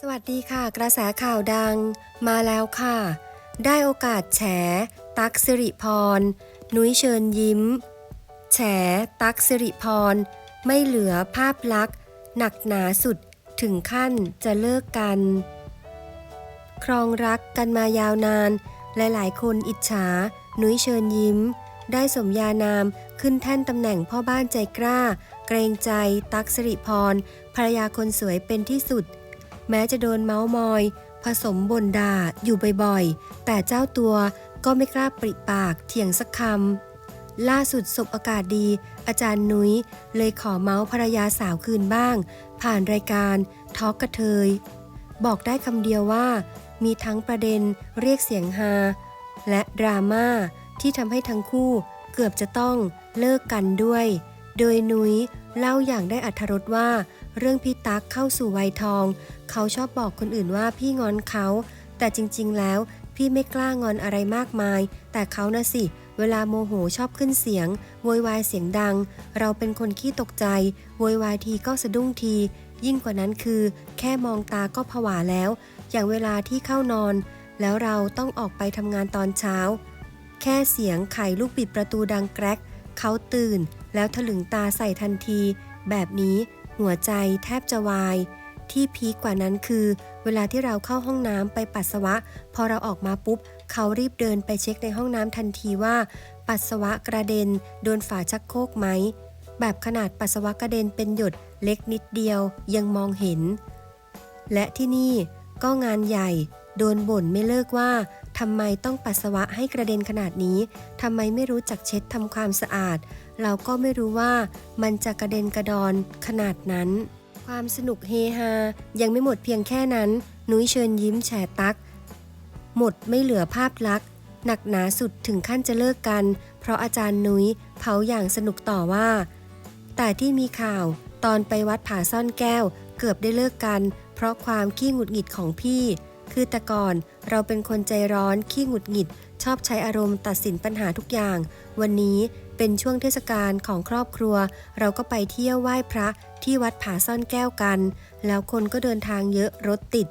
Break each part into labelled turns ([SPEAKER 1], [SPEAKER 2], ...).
[SPEAKER 1] สวัสดีค่ะ กระแสข่าวดังมาแล้วค่ะ ได้โอกาสแฉ ตักสิริพร นุ้ยเชิญยิ้ม แฉ ตักสิริพร ไม่เหลือภาพลักษณ์ หนักหนาสุดถึงขั้นจะเลิกกัน ครองรักกันมายาวนาน หลายๆ คนอิจฉา นุ้ยเชิญยิ้ม ได้สมญานามขึ้นแท่นตำแหน่งพ่อบ้านใจกล้า เกรงใจตักสิริพรภรรยาคนสวยเป็นที่สุด แม้จะโดนเมาส์มอย ผสมบ่นด่าอยู่บ่อยๆ แต่เจ้าตัวก็ไม่กล้าปริปากเถียงสักคำ ล่าสุดสบโอกาสดี อาจารย์นุ้ยเลยขอเมาส์ภรรยาสาวคืนบ้าง ผ่านรายการทอกกระเทย บอกได้คำเดียวว่า มีทั้งประเด็นเรียกเสียงฮาและดราม่าที่ทำให้ทั้งคู่เกือบจะต้องเลิกกันด้วย โดยนุ้ยเล่าอย่างได้อัธรสว่า เรื่องพี่ตั๊กเข้าสู่วัยทอง เขาชอบบอกคนอื่นว่าพี่งอนเขา แต่จริงๆแล้วพี่ไม่กล้างอนอะไรมากมาย แต่เขานะสิ เวลาโมโหชอบขึ้นเสียงโวยวายเสียงดัง เราเป็นคนขี้ตกใจโวยวายทีก็สะดุ้งที ยิ่งกว่านั้นคือ แค่มองตาก็ผวาแล้ว อย่างเวลาที่เข้านอน แล้วเราต้องออกไปทำงานตอนเช้า แค่เสียงไขลูกบิดประตูดังแกรกเขาตื่น แล้วถลึงตาใส่ทันที แบบนี้ หัวใจแทบจะวาย ที่พีกกว่านั้นคือ เวลาที่เราเข้าห้องน้ำไปปัสสาวะ พอเราออกมาปุ๊บ เขารีบเดินไปเช็คในห้องน้ำทันทีว่า ปัสสาวะกระเด็น โดนฝาชักโครกไหม แบบขนาดปัสสาวะกระเด็นเป็นหยดเล็กนิดเดียวยังมองเห็น และที่นี่ก็งานใหญ่ โดนบ่นไม่เลิกว่าทำไมต้องปัสสาวะให้กระเด็นขนาดนี้ทำไมไม่รู้จักเช็ดทำความสะอาด เราก็ไม่รู้ว่ามันจะกระเด็นกระดอนขนาดนั้น ความสนุกเฮฮายังไม่หมดเพียงแค่นั้น นุ้ยเชิญยิ้มแฉตัก หมดไม่เหลือภาพลักษณ์หนักหนาสุดถึงขั้นจะเลิกกัน เพราะอาจารย์นุ้ยเผาอย่างสนุกต่อว่า แต่ที่มีข่าวตอนไปวัดผาซ่อนแก้ว เกือบได้เลิกกัน เพราะความขี้หงุดหงิดของพี่ คือแต่ก่อนเราเป็นคนใจร้อนขี้หงุดหงิด ชอบใช้อารมณ์ตัดสินปัญหาทุกอย่าง วันนี้เป็นช่วงเทศกาลของครอบครัว เราก็ไปเที่ยวไหว้พระที่วัดผาซ่อนแก้วกัน แล้วคนก็เดินทางเยอะรถติด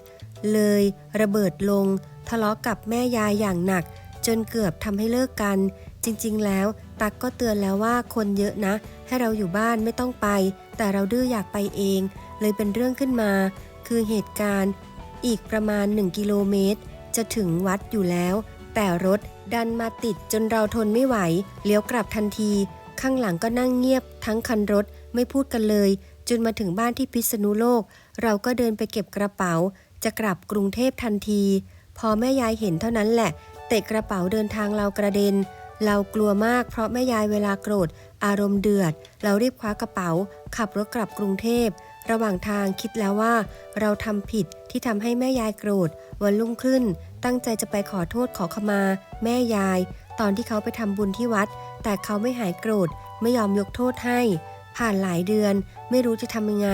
[SPEAKER 1] เลยระเบิดลง ทะเลาะกับแม่ยายอย่างหนัก จนเกือบทำให้เลิกกัน จริงๆ แล้ว ตักก็เตือนแล้วว่าคนเยอะนะ ให้เราอยู่บ้านไม่ต้องไป แต่เราดื้ออยากไปเอง เลยเป็นเรื่องขึ้นมา คือเหตุการณ์ อีกประมาณ 1 กิโลเมตร จะถึงวัดอยู่แล้ว แต่รถดันมาติดจนเราทนไม่ไหว เลี้ยวกลับทันที ข้างหลังก็นั่งเงียบ ทั้งคันรถไม่พูดกันเลย จนมาถึงบ้านที่พิษณุโลก เราก็เดินไปเก็บกระเป๋า จะกลับกรุงเทพทันที พอแม่ยายเห็นเท่านั้นแหละ เตะกระเป๋าเดินทางเรากระเด็น เรากลัวมากเพราะแม่ยายเวลาโกรธ อารมณ์เดือด เรารีบคว้ากระเป๋า ขับรถกลับกรุงเทพ ระหว่างทางคิดแล้วว่า เราทำผิดที่ทำให้แม่ยายโกรธ วันรุ่งขึ้น ตั้งใจจะไปขอโทษขอขมา แม่ยาย ตอนที่เขาไปทำบุญที่วัด แต่เขาไม่หายโกรธ ไม่ยอมยกโทษให้ ผ่านหลายเดือน ไม่รู้จะทำยังไง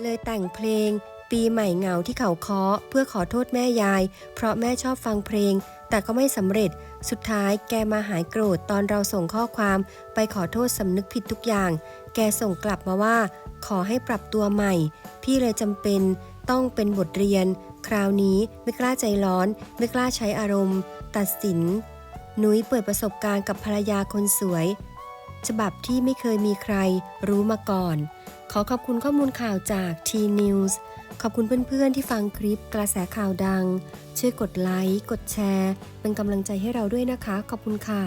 [SPEAKER 1] เลยแต่งเพลง ปีใหม่เหงาที่เขาเคาะเพื่อขอโทษแม่ยาย เพราะแม่ชอบฟังเพลง แต่ก็ไม่สำเร็จ สุดท้ายแกมาหายโกรธตอนเราส่งข้อความ ไปขอโทษสำนึกผิดทุกอย่าง แกส่งกลับมาว่า ขอให้ปรับตัวใหม่ พี่เลยจำเป็นต้องเป็นบทเรียน คราวนี้ไม่กล้าใจร้อน ไม่กล้าใช้อารมณ์ ตัดสิน นุ้ยเปิดประสบการณ์กับภรรยาคนสวย ฉบับที่ไม่เคยมีใครรู้มาก่อน ขอขอบคุณข้อมูลข่าวจาก T News ขอบคุณเพื่อนๆ ที่ฟังคลิปกระแสข่าวดัง ช่วยกดไลค์ กดแชร์ เป็นกำลังใจให้เราด้วยนะคะ ขอบคุณค่ะ